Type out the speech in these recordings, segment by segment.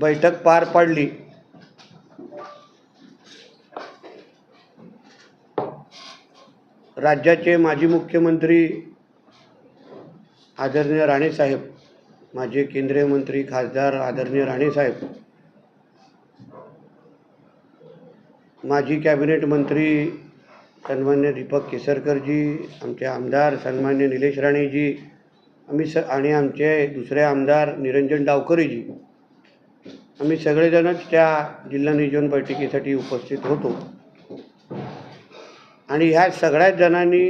बैठक पार पडली. राज्याचे माजी मुख्यमंत्री आदरणीय राणेसाहेब माजी केंद्रीय मंत्री खासदार आदरणीय राणेसाहेब माजी कॅबिनेट मंत्री सन्मान्य दीपक केसरकरजी आमचे आमदार सन्मान्य निलेश राणेजी आम्ही स आणि आमचे दुसरे आमदार निरंजन डावकरेजी. आम्ही सगळेजणच त्या जिल्हा नियोजन बैठकीसाठी उपस्थित होतो. आणि ह्या सगळ्याच जणांनी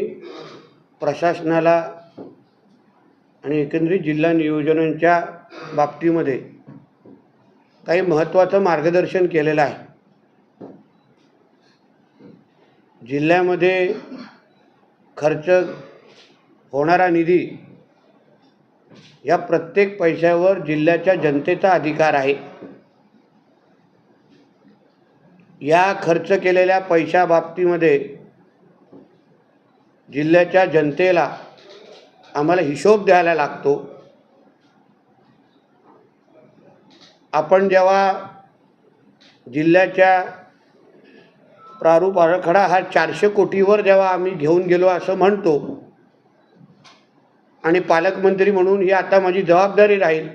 प्रशासनाला आणि एकंदरीत जिल्हा नियोजनांच्या बाबतीमध्ये काही महत्त्वाचं मार्गदर्शन केलेलं आहे. जिल्ह्यामध्ये खर्च होणारा निधी या प्रत्येक पैशावर जिल्ह्याच्या जनतेचा अधिकार आहे. या खर्च केलेल्या पैशा बाबतीमध्ये जिल्ह्याच्या जनतेला आम्हाला हिशोब द्यायला लागतो. आपण जेव्हा जिल्ह्याच्या प्रारूप आराखडा हा चारशे कोटीवर जेव्हा आम्ही घेऊन गेलो असं म्हणतो आणि पालकमंत्री म्हणून ही आता माझी जबाबदारी राहील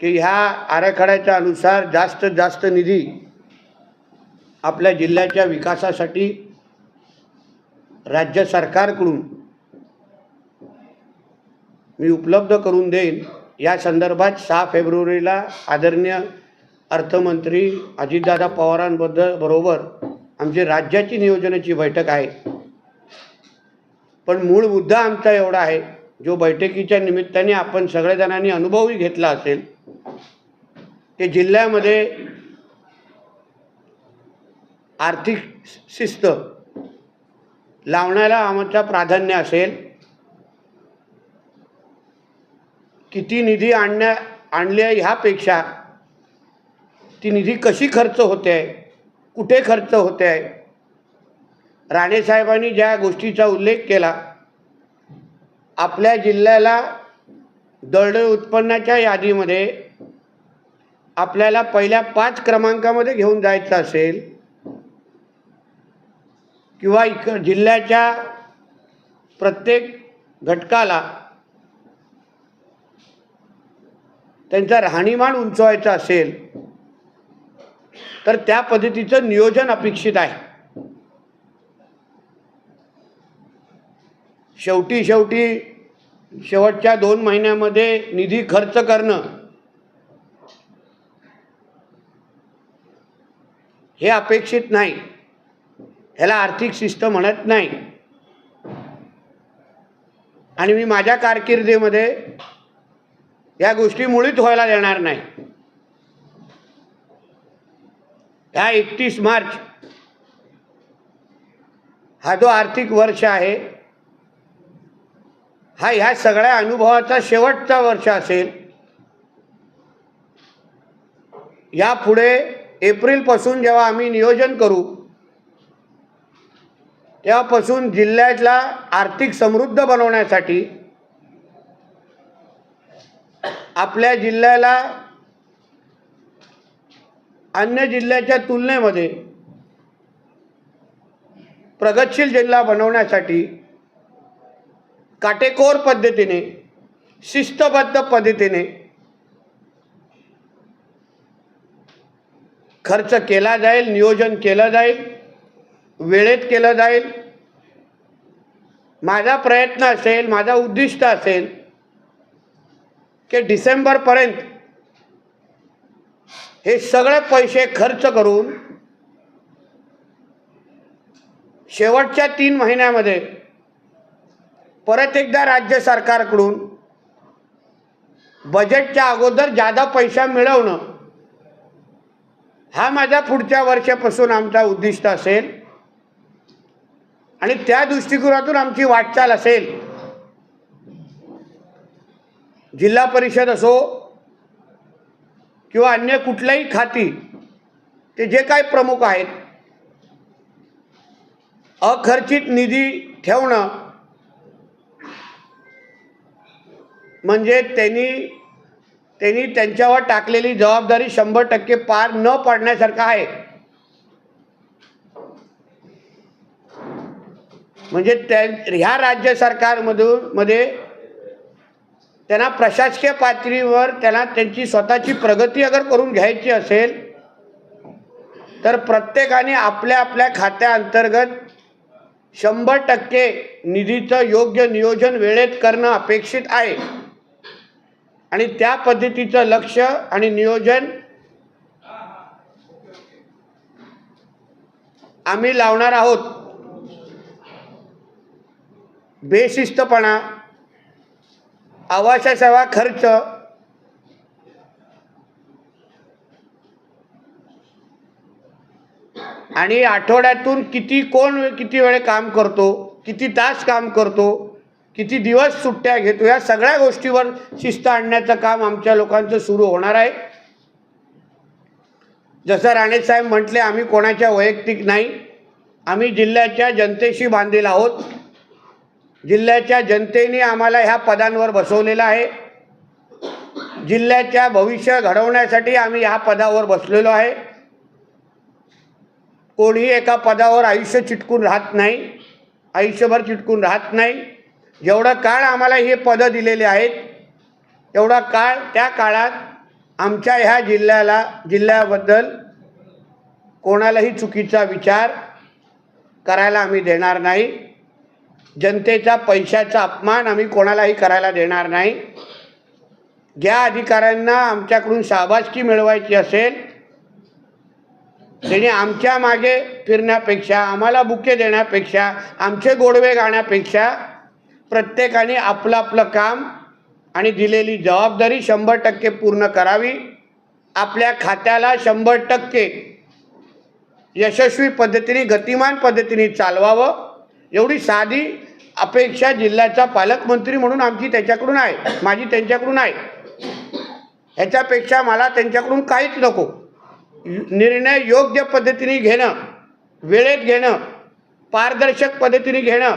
की ह्या आराखड्याच्या अनुसार जास्तीत जास्त निधी आपल्या जिल्ह्याच्या विकासासाठी राज्य सरकारकडून मी उपलब्ध करून देईन. या संदर्भात सहा फेब्रुवारीला आदरणीय अर्थमंत्री अजितदादा पवारांबद्दल बरोबर आमची राज्याची नियोजनाची बैठक आहे. पण मूळ मुद्दा आमचा एवढा आहे. जो बैठकीच्या निमित्ताने आपण सगळ्याजणांनी अनुभवही घेतला असेल. ते जिल्ह्यामध्ये आर्थिक शिस्त लावण्याला आमचा प्राधान्य असेल. किती निधी आणण्या आणल्या ह्यापेक्षा ती निधी कशी खर्च होते आहे कुठे खर्च होते? आहे राणेसाहेबांनी ज्या गोष्टीचा उल्लेख केला आपल्या जिल्ह्याला दळण उत्पन्नाच्या यादीमध्ये आपल्याला पहिल्या पाच क्रमांकामध्ये घेऊन जायचं असेल किंवा इक जिल्ह्याच्या प्रत्येक घटकाला त्यांचा राहणीमान उंचवायचा असेल तर त्या पद्धतीचं नियोजन अपेक्षित आहे. शेवटी शेवटी शेवटच्या दोन महिन्यामध्ये निधी खर्च करणं हे अपेक्षित नाही. ह्याला आर्थिक शिस्त म्हणत नाही. आणि मी माझ्या कारकिर्दीमध्ये या गोष्टी मुळीच व्हायला देणार नाही. ह्या एकतीस मार्च हा जो आर्थिक वर्ष आहे हा ह्या सगळ्या अनुभवाचा शेवटचा वर्ष असेल. यापुढे एप्रिलपासून जेव्हा आम्ही नियोजन करू तेव्हापासून जिल्ह्यातला आर्थिक समृद्ध बनवण्यासाठी आपल्या जिल्ह्याला अन्य जिल्ह्याच्या तुलनेमध्ये प्रगतशील जिल्हा बनवण्यासाठी काटेकोर पद्धतीने शिस्तबद्ध पद्धतीने खर्च केला जाईल नियोजन केलं जाईल वेळेत केलं जाईल. माझा प्रयत्न असेल माझा उद्दिष्ट असेल की डिसेंबरपर्यंत हे सगळे पैसे खर्च करून शेवटच्या तीन महिन्यामध्ये परत एकदा राज्य सरकारकडून बजेटच्या अगोदर जादा पैसा मिळवणं हा माझा पुढच्या वर्षापासून आमचा उद्दिष्ट असेल. आणि त्या दृष्टिकोनातून आमची वाटचाल असेल. जिल्हा परिषद असो किंवा अन्य कुठल्याही खाती ते जे काही प्रमुख आहेत. अखर्चित निधी ठेवणं म्हणजे त्यांनी त्यांनी त्यांच्यावर टाकलेली जबाबदारी शंभर टक्के पार न पाडण्यासारखं आहे. म्हणजे त्या ह्या राज्य सरकारमधून मध्ये त्यांना प्रशासकीय पातळीवर त्यांना त्यांची स्वतःची प्रगती अगर करून घ्यायची असेल तर प्रत्येकाने आपल्या आपल्या खात्याअंतर्गत शंभर टक्के निधीचं योग्य नियोजन वेळेत करणं अपेक्षित आहे. आणि त्या पद्धतीचं लक्ष आणि नियोजन आम्ही लावणार आहोत. बेशिस्तपणा आवासा सेवा खर्च आणि आठवड्यातून किती कोण किती वेळ काम करतो किती तास काम करतो किती दिवस सुट्ट्या घेतो? या सगळ्या गोष्टीवर शिस्त आणण्याचं काम आमच्या लोकांचं सुरू होणार आहे. जसं राणेसाहेब म्हटले आम्ही कोणाच्या वैयक्तिक नाही आम्ही जिल्ह्याच्या जनतेशी बांधील आहोत. जिल्ह्याच्या जनतेने आम्हाला ह्या पदांवर बसवलेलं आहे. जिल्ह्याच्या भविष्य घडवण्यासाठी आम्ही ह्या पदावर बसलेलो आहे. कोणीही एका पदावर आयुष्य चिटकून राहत नाही आयुष्यभर चिटकून राहत नाही. जेवढा काळ आम्हाला हे पदं दिलेले आहेत. तेवढा काळ त्या काळात आमच्या ह्या जिल्ह्याला जिल्ह्याबद्दल कोणालाही चुकीचा विचार करायला आम्ही देणार नाही. जनतेचा पैशाचा अपमान आम्ही कोणालाही करायला देणार नाही. ज्या अधिकाऱ्यांना आमच्याकडून शाबासकी मिळवायची असेल त्यांनी आमच्या मागे फिरण्यापेक्षा आम्हाला बुके देण्यापेक्षा आमचे गोडवे गाण्यापेक्षा प्रत्येकाने आपलं आपलं काम आणि दिलेली जबाबदारी शंभर टक्के पूर्ण करावी. आपल्या खात्याला शंभर टक्के यशस्वी पद्धतीने गतिमान पद्धतीने चालवावं. एवढी साधी अपेक्षा जिल्ह्याचा पालकमंत्री म्हणून आमची त्याच्याकडून आहे माझी त्यांच्याकडून आहे. ह्याच्यापेक्षा मला त्यांच्याकडून काहीच नको. निर्णय योग्य पद्धतीने घेणं वेळेत घेणं पारदर्शक पद्धतीने घेणं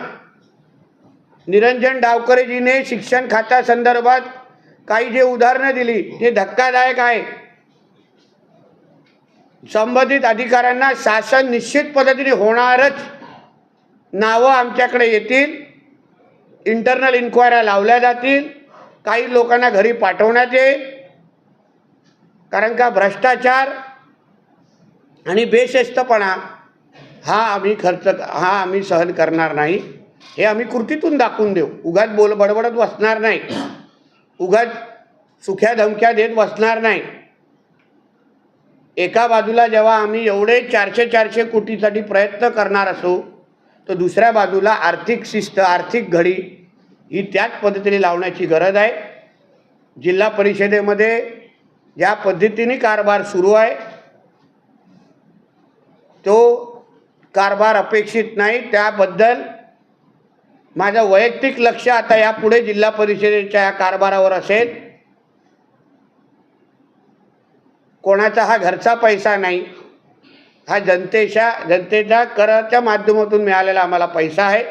निरंजन डावकरेजीने शिक्षण खात्यासंदर्भात काही जे उदाहरणं दिली ते धक्कादायक आहे. संबंधित अधिकाऱ्यांना शासन निश्चित पद्धतीने होणारच नावं आमच्याकडे येतील इंटरनल इन्क्वायऱ्या लावल्या जातील काही लोकांना घरी पाठवण्यात येईल. कारण का भ्रष्टाचार आणि बेशिस्तपणा हा आम्ही खर्च हा आम्ही सहन करणार नाही. हे आम्ही कृतीतून दाखवून देऊ. उगाच बोल बडबडत बसणार नाही. उगाच सुख्या धमक्या देत बसणार नाही. एका बाजूला जेव्हा आम्ही एवढे चारशे चारशे कोटीसाठी प्रयत्न करणार असू तर दुसऱ्या बाजूला आर्थिक शिस्त आर्थिक घडी ही त्याच पद्धतीने लावण्याची गरज आहे. जिल्हा परिषदेमध्ये ज्या पद्धतीने कारभार सुरू आहे तो कारभार अपेक्षित नाही. त्याबद्दल माझं वैयक्तिक लक्ष आता यापुढे जिल्हा परिषदेच्या या कारभारावर असेल. कोणाचा हा घरचा पैसा नाही. हा जनतेच्या जनतेच्या कराच्या माध्यमातून मिळालेला आम्हाला पैसा आहे.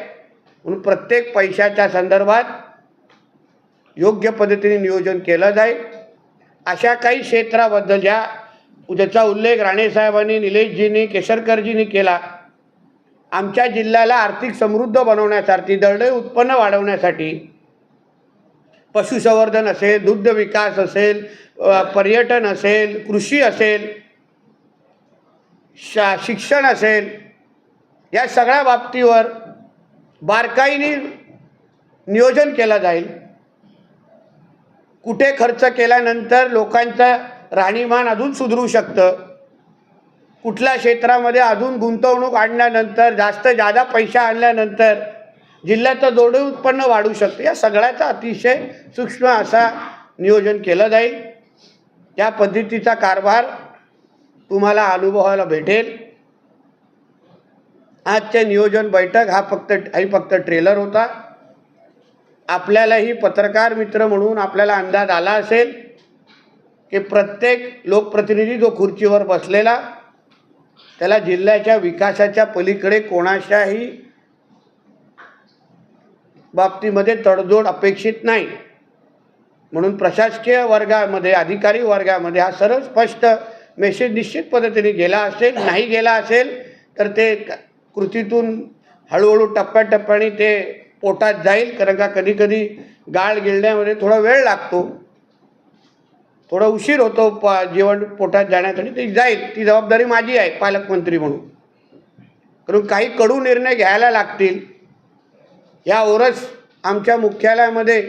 म्हणून प्रत्येक पैशाच्या संदर्भात योग्य पद्धतीने नियोजन केलं जाईल. अशा काही क्षेत्राबद्दल ज्या ज्याचा उल्लेख राणेसाहेबांनी निलेशजींनी केसरकरजींनी केला आमच्या जिल्ह्याला आर्थिक समृद्ध बनवण्यासाठी दरडोई उत्पन्न वाढवण्यासाठी पशुसंवर्धन असेल दुग्ध विकास असेल पर्यटन असेल कृषी असेल शा शिक्षण असेल या सगळ्या बाबतीवर बारकाईने नियोजन केलं जाईल. कुठे खर्च केल्यानंतर लोकांचं राहणीमान अजून सुधरू शकतं. कुठल्या क्षेत्रामध्ये अजून गुंतवणूक आणल्यानंतर जास्त जादा पैसा आणल्यानंतर जिल्ह्याचं जोडे उत्पन्न वाढू शकतं? या सगळ्याचा अतिशय सूक्ष्म असा नियोजन केलं जाईल. त्या पद्धतीचा कारभार तुम्हाला अनुभवायला भेटेल. आजचे नियोजन बैठक हा फक्त हा फक्त ट्रेलर होता. आपल्यालाही पत्रकार मित्र म्हणून आपल्याला अंदाज आला असेल की प्रत्येक लोकप्रतिनिधी जो खुर्चीवर बसलेला त्याला जिल्ह्याच्या विकासाच्या पलीकडे कोणाच्याही बाबतीमध्ये तडजोड अपेक्षित नाही. म्हणून प्रशासकीय वर्गामध्ये अधिकारी वर्गामध्ये हा सरळ स्पष्ट मेसेज निश्चित पद्धतीने गेला असेल नाही गेला असेल तर ते कृतीतून हळूहळू टप्प्याटप्प्याने ते पोटात जाईल कारण का कधीकधी गाळ गिळण्यामध्ये थोडा वेळ लागतो. थोडा उशीर होतो प जेवण पोटात जाण्यासाठी ती जाईल. ती जबाबदारी माझी आहे पालकमंत्री म्हणून. कारण काही कडू निर्णय घ्यायला लागतील. या ओरस आमच्या मुख्यालयामध्ये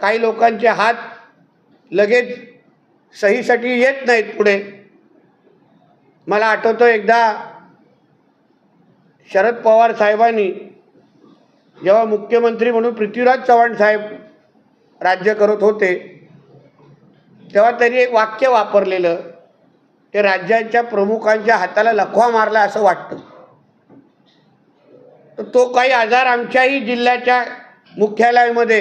काही लोकांचे हात लगेच सहीसाठी येत नाहीत पुढे. मला आठवतो एकदा शरद पवार साहेबांनी जेव्हा मुख्यमंत्री म्हणून पृथ्वीराज चव्हाण साहेब राज्य करत होते तेव्हा त्यांनी एक वाक्य वापरलेलं ते राज्यांच्या प्रमुखांच्या हाताला लखवा मारला असं वाटतं. तर तो काही आजार आमच्याही जिल्ह्याच्या मुख्यालयामध्ये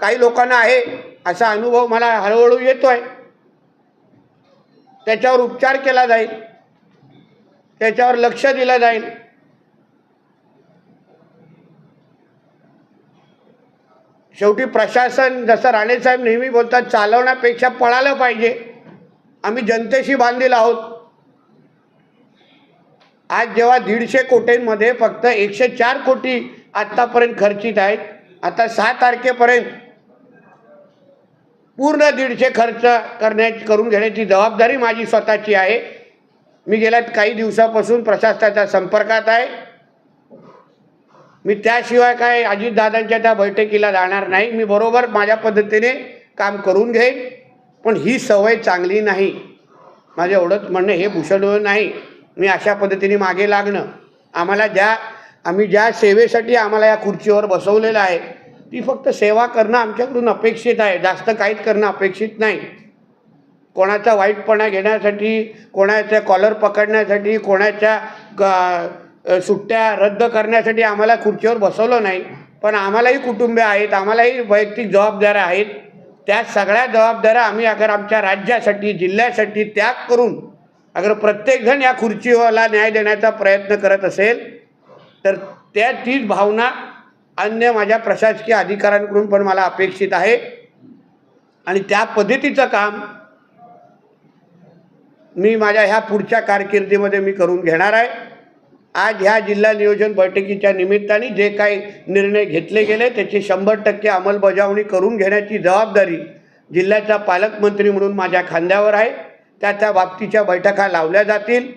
काही लोकांना आहे असा अनुभव मला हळूहळू येतो आहे त्याच्यावर उपचार केला जाईल. त्याच्यावर लक्ष दिलं जाईल. शेवटी प्रशासन जसं राणेसाहेब नेहमी बोलतात चालवण्यापेक्षा पळालं पाहिजे. आम्ही जनतेशी बांधील आहोत. आज जेव्हा दीडशे कोटींमध्ये फक्त एकशे चार कोटी आत्तापर्यंत खर्चित आहेत आता सहा तारखेपर्यंत पूर्ण दीडशे खर्च करण्याची करून घेण्याची जबाबदारी माझी स्वतःची आहे. मी गेल्या काही दिवसापासून प्रशासनाच्या संपर्कात आहे. मी त्याशिवाय काय अजितदादांच्या त्या बैठकीला जाणार नाही. मी बरोबर माझ्या पद्धतीने काम करून घेईन. पण ही सवय चांगली नाही. माझं एवढंच म्हणणं हे भूषण नाही. मी अशा पद्धतीने मागे लागणं. आम्हाला ज्या आम्ही ज्या सेवेसाठी आम्हाला या खुर्चीवर बसवलेलं आहे ती फक्त सेवा करणं आमच्याकडून अपेक्षित आहे. जास्त काहीच करणं अपेक्षित नाही. कोणाचा वाईटपणा घेण्यासाठी कोणाच्या कॉलर पकडण्यासाठी कोणाच्या क- सुट्ट्या रद्द करण्यासाठी आम्हाला खुर्चीवर बसवलं नाही. पण आम्हालाही कुटुंबे आहेत आम्हालाही वैयक्तिक जबाबदाऱ्या आहेत. त्या सगळ्या जबाबदाऱ्या आम्ही अगर आमच्या राज्यासाठी जिल्ह्यासाठी त्याग करून अगर प्रत्येकजण या खुर्चीला न्याय देण्याचा प्रयत्न करत असेल तर त्या तीच भावना अन्य माझ्या प्रशासकीय अधिकाऱ्यांकडून पण मला अपेक्षित आहे. आणि त्या पद्धतीचं काम मी माझ्या ह्या पुढच्या कारकिर्दीमध्ये मी करून घेणार आहे. आज ह्या जिल्हा नियोजन बैठकीच्या निमित्ताने जे काही निर्णय घेतले गेले त्याची शंभर टक्के अंमलबजावणी करून घेण्याची जबाबदारी जिल्ह्याचा पालकमंत्री म्हणून माझ्या खांद्यावर आहे. त्या त्या बाबतीच्या बैठका लावल्या जातील.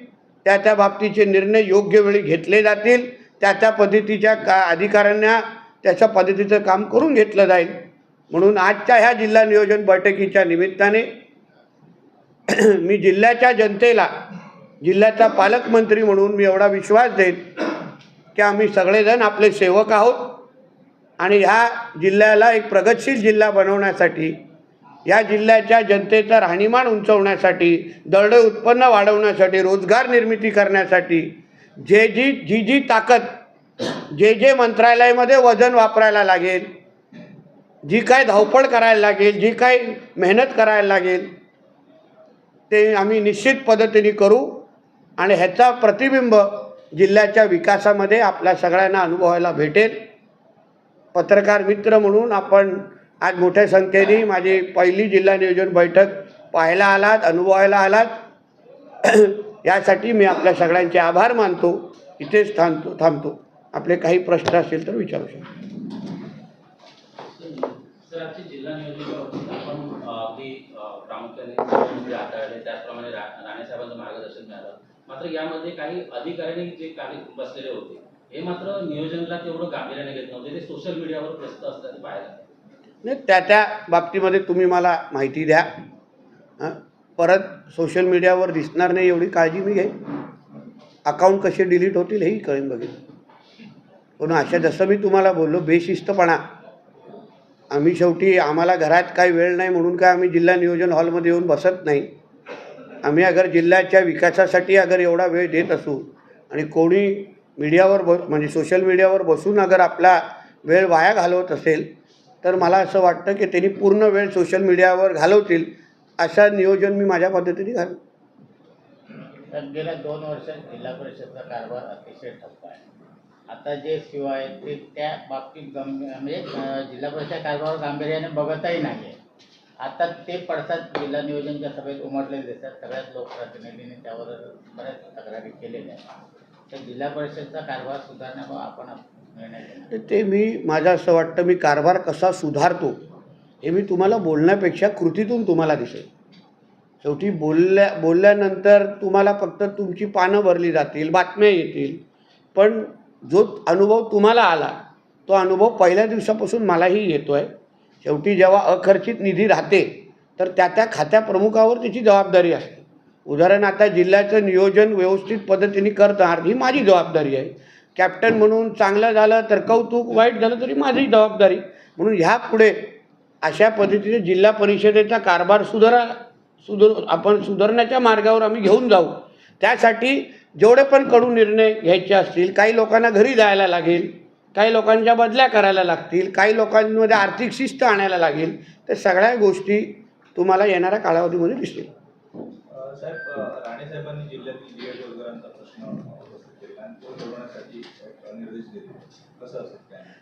त्या त्या बाबतीचे निर्णय योग्य वेळी घेतले जातील. त्या त्या पद्धतीच्या का अधिकाऱ्यांना त्याच्या पद्धतीचं काम करून घेतलं जाईल. म्हणून आजच्या ह्या जिल्हा नियोजन बैठकीच्या निमित्ताने मी जिल्ह्याच्या जनतेला जिल्ह्याचा पालकमंत्री म्हणून मी एवढा विश्वास देईन की आम्ही सगळेजण आपले सेवक आहोत. आणि ह्या जिल्ह्याला एक प्रगतशील जिल्हा बनवण्यासाठी या जिल्ह्याच्या जनतेचं राहणीमान उंचवण्यासाठी दरड उत्पन्न वाढवण्यासाठी रोजगार निर्मिती करण्यासाठी जे जी जी जी ताकद जे जे मंत्रालयामध्ये वजन वापरायला लागेल जी काय धावपळ करायला लागेल जी काय मेहनत करायला लागेल ते आम्ही निश्चित पद्धतीने करू. आणि ह्याचा प्रतिबिंब जिल्ह्याच्या विकासामध्ये आपल्या सगळ्यांना अनुभवायला भेटेल. पत्रकार मित्र म्हणून आपण आज मोठ्या संख्येने माझी पहिली जिल्हा नियोजन बैठक पाहायला आलात अनुभवायला आलात. यासाठी मी आपल्या सगळ्यांचे आभार मानतो. इथेच थांबतो थांबतो. आपले काही प्रश्न असतील तर विचारू शकतो. जिल्हा नियोजन प्रामुख्याने मात्र यामध्ये काही अधिकाऱ्यांनी जे कार्य बसलेले होते हे मात्र नियोजनला तेवढं गांभीर्याने घेत नव्हते. ते सोशल मीडियावर प्रसिद्ध असल्याचे पाहायला. नाही त्या त्या बाबतीमध्ये तुम्ही मला माहिती द्या. परत सोशल मीडियावर दिसणार नाही एवढी काळजी मी घेईन. अकाउंट कसे डिलीट होतील हेही कळेन बघेन. पण अशा जसं मी तुम्हाला बोललो बेशिस्तपणा. आम्ही शेवटी आम्हाला घरात काही वेळ नाही म्हणून काय आम्ही जिल्हा नियोजन हॉलमध्ये येऊन बसत नाही. आम्ही अगर जिल्ह्याच्या विकासासाठी अगर एवढा वेळ देत असू आणि कोणी मीडियावर ब म्हणजे सोशल मीडियावर बसून अगर आपला वेळ वाया घालवत असेल तर मला असं वाटतं की त्यांनी पूर्ण वेळ सोशल मीडियावर घालवतील अशा नियोजन मी माझ्या पद्धतीने घाल तर गेल्या दोन वर्षात जिल्हा परिषदचा कारभार अतिशय ठप्प आहे. आता जे शिवाय ते त्या बाबतीत गंभीर म्हणजे जिल्हा परिषद कारभार गांभीर्याने बघतही नाही आहे आता ते पडसाद जिल्हा नियोजनच्या सभेत उमटलेले दिसतात. सगळ्याच लोकप्रतिनिधींनी त्यावर बऱ्याच तक्रारी केलेल्या आहेत. तर जिल्हा परिषदचा कारभार सुधारण्यावर आपण निर्णय घेणार तर ते मी माझं असं वाटतं मी कारभार कसा सुधारतो हे मी तुम्हाला बोलण्यापेक्षा कृतीतून तुम्हाला दिसेल. शेवटी बोलल्या बोलल्यानंतर तुम्हाला फक्त तुमची पानं भरली जातील बातम्या येतील. पण जो अनुभव तुम्हाला आला तो अनुभव पहिल्या दिवसापासून मलाही येतो आहे शेवटी जेव्हा अखर्चित निधी राहते तर त्या त्या खात्या प्रमुखावर त्याची जबाबदारी असते. उदाहरण आता जिल्ह्याचं नियोजन व्यवस्थित पद्धतीने करणार ही माझी जबाबदारी आहे. कॅप्टन म्हणून चांगलं झालं तर कौतुक वाईट झालं तरी माझी जबाबदारी. म्हणून ह्या पुढे अशा पद्धतीने जिल्हा परिषदेचा कारभार सुधारा सुधर आपण सुधारण्याच्या मार्गावर आम्ही घेऊन जाऊ. त्यासाठी जेवढे पण कडू निर्णय घ्यायचे असतील काही लोकांना घरी जायला लागेल. काही लोकांच्या बदल्या करायला लागतील काही लोकांमध्ये आर्थिक शिस्त आणायला लागेल तर सगळ्या गोष्टी तुम्हाला येणाऱ्या कालावधीमध्ये दिसतील.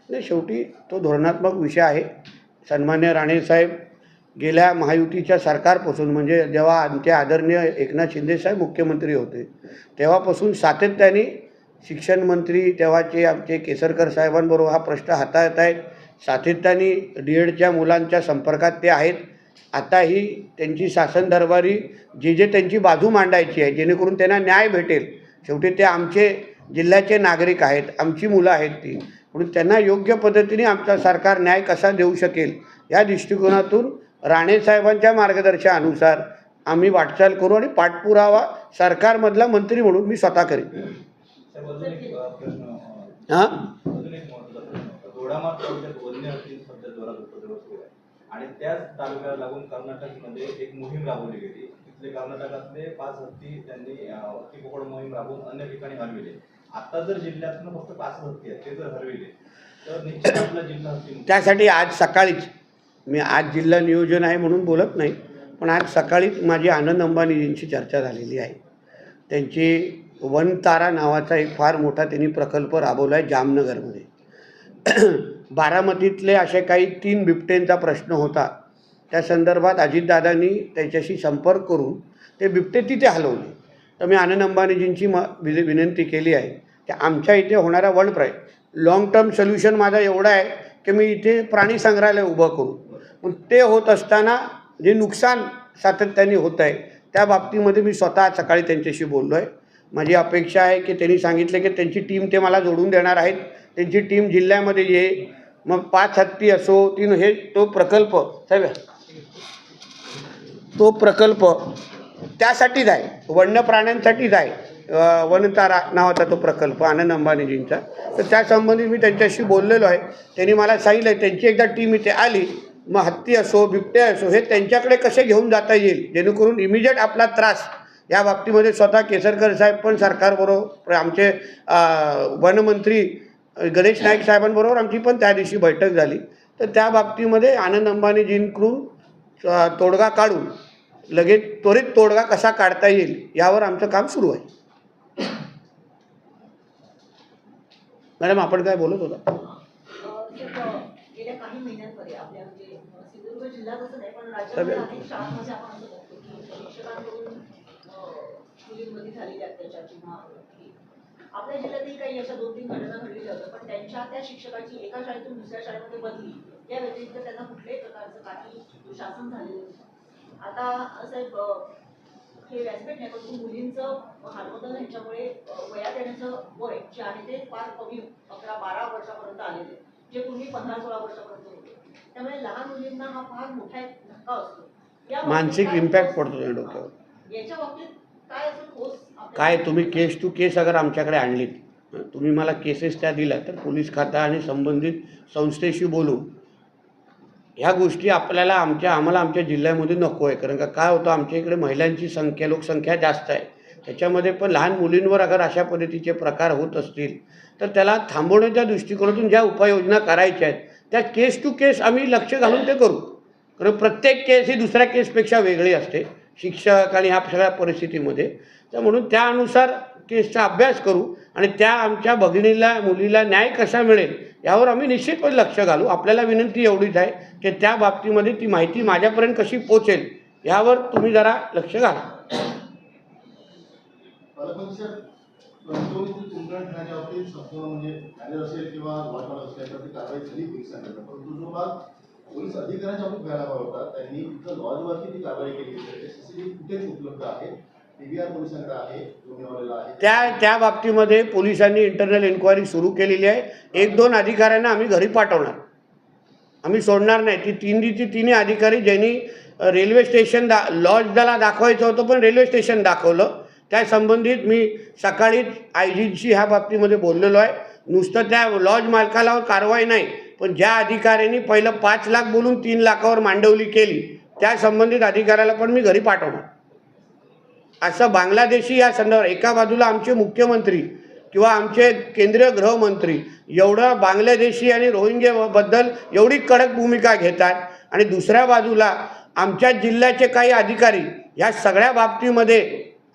नाही शेवटी तो धोरणात्मक विषय आहे. सन्मान्य राणेसाहेब गेल्या महायुतीच्या सरकारपासून म्हणजे जेव्हा आमचे आदरणीय एकनाथ शिंदेसाहेब मुख्यमंत्री होते तेव्हापासून सातत्याने शिक्षण मंत्री तेव्हाचे आमचे केसरकर साहेबांबरोबर हा प्रश्न हाताळत आहेत. सातत्याने डी एडच्या मुलांच्या संपर्कात ते आहेत. आताही त्यांची शासन दरबारी जे जे त्यांची बाजू मांडायची आहे जेणेकरून त्यांना न्याय भेटेल. शेवटी ते आमचे जिल्ह्याचे नागरिक आहेत आमची मुलं आहेत ती. म्हणून त्यांना योग्य पद्धतीने आमचा सरकार न्याय कसा देऊ शकेल या दृष्टिकोनातून राणेसाहेबांच्या मार्गदर्शनानुसार आम्ही वाटचाल करू आणि पाठपुरावा सरकारमधला मंत्री म्हणून मी स्वतः करेन. आणि त्याच तालुक्याला लागून कर्नाटकमध्ये एक मोहीम राबवली गेली. तिथले कर्नाटकातले पाच हत्ती त्यांनी हत्ती पकड मोहीम राबवून अन्य ठिकाणी हरविले. आता जर जिल्ह्यातनं फक्त पाच हत्ती आहेत ते जर हरविले तर निश्चित आपला जिल्हा हत्ती त्यासाठी आज सकाळीच मी आज जिल्हा नियोजन आहे म्हणून बोलत नाही पण आज सकाळीच माझी आनंद अंबानीजींची चर्चा झालेली आहे. त्यांची वनतारा नावाचा एक फार मोठा त्यांनी प्रकल्प राबवला आहे जामनगरमध्ये. बारामतीतले असे काही तीन बिबटेंचा प्रश्न होता. त्या संदर्भात अजितदादांनी त्याच्याशी संपर्क करून ते बिबटे तिथे हलवले. तर मी आनंद अंबानीजींची म विनंती केली आहे की आमच्या इथे होणारा world prize long term solution माझा एवढा आहे की मी इथे प्राणी संग्रहालय उभं करू. पण ते होत असताना जे नुकसान सातत्याने होत आहे त्या बाबतीमध्ये मी स्वतः सकाळी त्यांच्याशी बोललो आहे माझी अपेक्षा आहे की त्यांनी सांगितले की त्यांची टीम ते मला जोडून देणार आहेत. त्यांची टीम जिल्ह्यामध्ये ये मग पाच हत्ती असो तीन हे तो प्रकल्प साहेब तो प्रकल्प त्यासाठीच आहे वन्य प्राण्यांसाठीच आहे वनतारा नावाचा तो प्रकल्प आनंद अंबानीजींचा. तर त्यासंबंधी मी त्यांच्याशी बोललेलो आहे. त्यांनी मला सांगितलं त्यांची एकदा टीम इथे आली मग हत्ती असो बिबटे असो हे त्यांच्याकडे कसे घेऊन जाता येईल? जेणेकरून इमिजिएट आपला त्रास या बाबतीमध्ये स्वतः केसरकर साहेब पण सरकारबरोबर आमचे वनमंत्री गणेश नाईक साहेबांबरोबर आमची पण त्या दिवशी बैठक झाली. तर त्या बाबतीमध्ये आनंद अंबानीजींकडून अ, तोडगा काढून लगेच त्वरित तोडगा कसा काढता येईल यावर आमचं काम सुरू आहे. मॅडम आपण काय बोलत होता? मुलींमध्ये झालेले अत्याचार किंवा की आपल्या जिल्ह्यातही काही अशा दोन तीन घटना घडलेल्या होत्या पण त्यांच्या त्या शिक्षकाची एका शाळेतून दुसऱ्या शाळेमध्ये बदली. या व्यतिरिक्त त्यांना कुठल्याही प्रकारचं काही शासन झालेलं नाही आता साहेब हे व्यासपीठ नाही परंतु मुलींचं हार्मोनल ह्यांच्यामुळे वयात येण्याचं वय जे आहे ते फार कमी अकरा बारा वर्षापर्यंत आलेले जे पूर्वी पंधरा सोळा वर्षापर्यंत होते. त्यामुळे लहान मुलींना हा फार मोठा एक धक्का असतो. मानसिक इम्पॅक्ट पडतो याच्या बाबतीत काय तुम्ही केस टू केस अगर आमच्याकडे आणलीत तुम्ही मला केसेस त्या दिल्या तर पोलीस खाता आणि संबंधित संस्थेशी बोलू. ह्या गोष्टी आपल्याला आमच्या आम्हाला आमच्या जिल्ह्यामध्ये नको आहे कारण का काय होतं आमच्या इकडे महिलांची संख्या लोकसंख्या जास्त आहे. त्याच्यामध्ये पण लहान मुलींवर अगर अशा पद्धतीचे प्रकार होत असतील तर त्याला थांबवण्याच्या दृष्टिकोनातून ज्या उपाययोजना करायच्या आहेत त्या केस टू केस आम्ही लक्ष घालून ते करू. कारण प्रत्येक केस ही दुसऱ्या केसपेक्षा वेगळी असते. शिक्षक आणि ह्या सगळ्या परिस्थितीमध्ये. तर म्हणून त्यानुसार केसचा अभ्यास करू आणि त्या आमच्या भगिनीला मुलीला न्याय कसा मिळेल यावर आम्ही निश्चितपणे लक्ष घालू. आपल्याला विनंती एवढीच आहे की त्या बाबतीमध्ये ती माहिती माझ्यापर्यंत कशी पोचेल यावर तुम्ही जरा लक्ष घाला. संपूर्ण म्हणजे असेल किंवा पोलीस अधिकाऱ्यांच्या आपण व्हायला हवा होता. त्यांनी तिथं लॉजवरती ती कारवाई केली सीसीटीव्ही म्हणजे फुटेज उपलब्ध आहे. आहे. त्या त्या बाबतीमध्ये पोलिसांनी इंटरनल इन्क्वायरी सुरू केलेली आहे. एक दोन अधिकाऱ्यांना आम्ही घरी पाठवणार. आम्ही सोडणार नाही. ती तिन्ही तिन्ही अधिकारी ज्यांनी रेल्वे स्टेशन दा लॉजला दाखवायचं होतं पण रेल्वे स्टेशन दाखवलं. त्या संबंधित मी सकाळीच आय जीशी ह्या बाबतीमध्ये बोललेलो आहे. नुसतं त्या लॉज मालकाला कारवाई नाही. पण ज्या अधिकाऱ्यांनी पहिलं पाच लाख बोलून तीन लाखावर मांडवली केली त्या संबंधित अधिकाऱ्याला पण मी घरी पाठवणार. असं बांगलादेशी या संदर्भात एका बाजूला आमचे मुख्यमंत्री किंवा आमचे केंद्रीय गृहमंत्री एवढं बांगलादेशी आणि रोहिंग्याबद्दल एवढी कडक भूमिका घेतात आणि दुसऱ्या बाजूला आमच्या जिल्ह्याचे काही अधिकारी या सगळ्या बाबतीमध्ये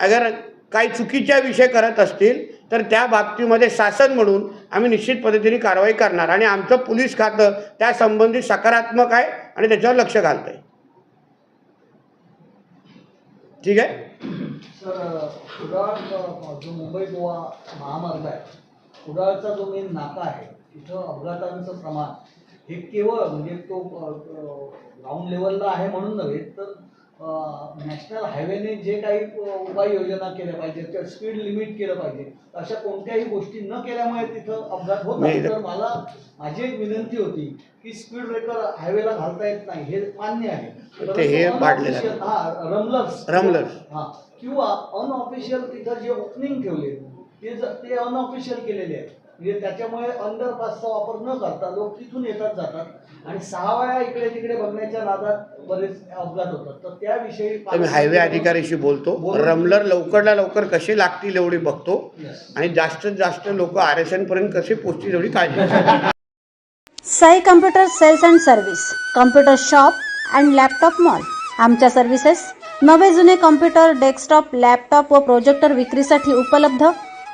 अगर काही चुकीच्या विषय करत असतील तर त्या बाबतीमध्ये शासन म्हणून आम्ही निश्चित पद्धतीने कारवाई करणार. आणि आमचं पोलीस खातं त्या संबंधित सकारात्मक आहे आणि त्याच्यावर लक्ष घालतं आहे ठीक आहे? सर जो मुंबई गोवा महामार्ग आहे कुडाळचा जो मेन नाका आहे तिथं अपघातांचं प्रमाण हे केवळ म्हणजे तो ग्राउंड लेवलला आहे म्हणून नव्हे तर नॅशनल हायवेने जे काही उपाययोजना केल्या पाहिजे किंवा स्पीड लिमिट केलं पाहिजे अशा कोणत्याही गोष्टी न केल्यामुळे तिथं अपघात होतात नाही, तर मला माझी एक विनंती होती की स्पीड ब्रेकर हायवेला घालता येत नाही हे मान्य आहे. ते हे हा रमलर्स. रमलर्स. हा किंवा अनऑफिशियल तिथं जे ओपनिंग ठेवले ते ते अनऑफिशियल केलेले आहेत. म्हणजे त्याच्यामुळे अंडरपासचा वापर न करता लोक तिथून येतात जातात. आणि सहा वेळा इकडे तिकडे बघण्याच्या नादात बरेच अपघात होतात. तर त्याविषयी हायवे अधिकाऱ्याशी बोलतो. रमलर लवकरला लवकर कसे लागतील एवढी बघतो. आणि जास्तीत जास्त लोक आर एस एन पर्यंत कसे पोहोचतील एवढी काळजी. Sai computer sales and service computer shop and laptop mall. आमच्या सर्व्हिसेस नवे जुने कम्प्युटर डेस्कटॉप लॅपटॉप व प्रोजेक्टर विक्रीसाठी उपलब्ध